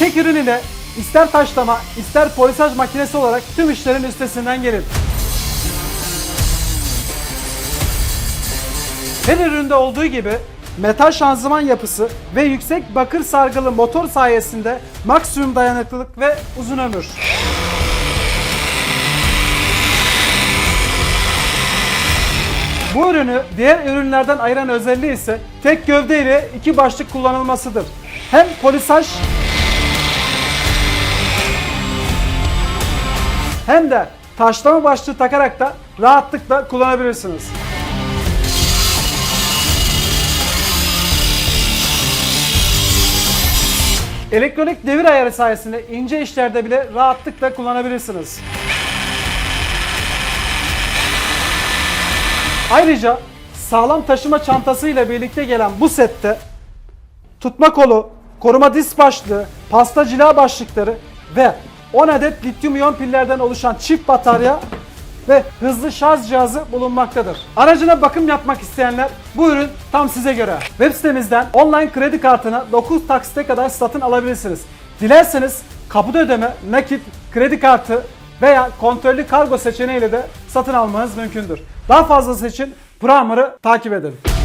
İlk ürün ile ister taşlama ister polisaj makinesi olarak tüm işlerin üstesinden gelin. Her üründe olduğu gibi metal şanzıman yapısı ve yüksek bakır sargılı motor sayesinde maksimum dayanıklılık ve uzun ömür. Bu ürünü diğer ürünlerden ayıran özelliği ise tek gövde ile iki başlık kullanılmasıdır. Hem polisaj hem de taşlama başlığı takarak da rahatlıkla kullanabilirsiniz. Elektronik devir ayarı sayesinde ince işlerde bile rahatlıkla kullanabilirsiniz. Ayrıca sağlam taşıma çantası ile birlikte gelen bu sette tutma kolu, koruma disk başlığı, pasta cila başlıkları ve 10 adet lityum iyon pillerden oluşan çift batarya ve hızlı şarj cihazı bulunmaktadır. Aracına bakım yapmak isteyenler bu ürün tam size göre. Web sitemizden online kredi kartına 9 taksite kadar satın alabilirsiniz. Dilerseniz kapıda ödeme, nakit, kredi kartı veya kontrollü kargo seçeneğiyle de satın almanız mümkündür. Daha fazlası için Primer'ı takip edin.